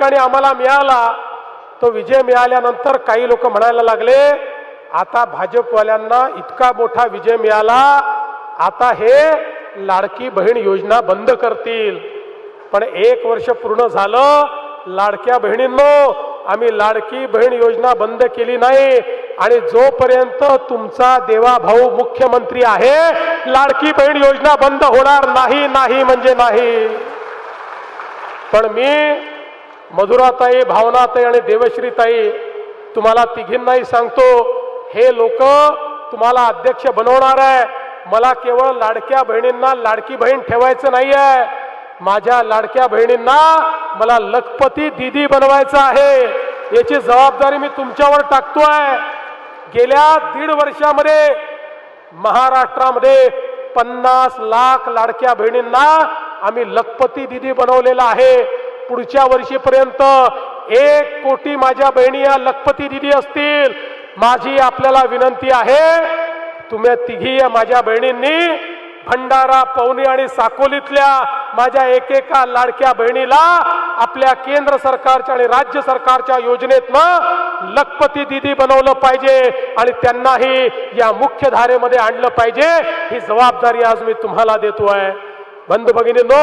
ठिकाणी आम्हाला मिळाला तो विजय मिळाल्यानंतर काही लोक म्हणायला लागले आता भाजपवाल्यांना इतका मोठा विजय मिळाला आता हे लाडकी बहीण योजना बंद करतील. पण एक वर्ष पूर्ण झालं लाडक्या बहिणींनो आम्ही लाडकी बहीण योजना बंद केली नाही आणि जोपर्यंत तुमचा देवा भाऊ मुख्यमंत्री आहे लाडकी बहीण योजना बंद होणार नाही नाही म्हणजे नाही. पण मी मधुराताई भावनाताई आणि देवश्रीताई तुम्हाला तिघींनाही सांगतो हे लोक तुम्हाला अध्यक्ष बनवणार आहे. मला केवळ लाडक्या बहिणींना लाडकी बहीण ठेवायचं नाही आहे माझ्या लाडक्या बहिणींना मला लखपती दिदी बनवायचं आहे. याची जबाबदारी मी तुमच्यावर टाकतोय गेल्या दीड वर्षामध्ये महाराष्ट्रामध्ये पन्नास लाख लाडक्या बहिणींना आम्ही लखपती दिदी बनवलेला आहे. पुढच्या वर्षीपर्यंत एक कोटी माझ्या बहिणी या लखपती दिदी असतील. माझी आपल्याला विनंती आहे तुम्ही तिघी या माझ्या बहिणींनी भंडारा पवनी आणि साकोलीतल्या माझ्या एकेका लाडक्या बहिणीला आपल्या केंद्र सरकारच्या आणि राज्य सरकारच्या योजनेतनं लखपती दिदी बनवलं पाहिजे आणि त्यांनाही या मुख्य धारेमध्ये आणलं पाहिजे. ही जबाबदारी आज मी तुम्हाला देतो आहे बंधू भगिनींनो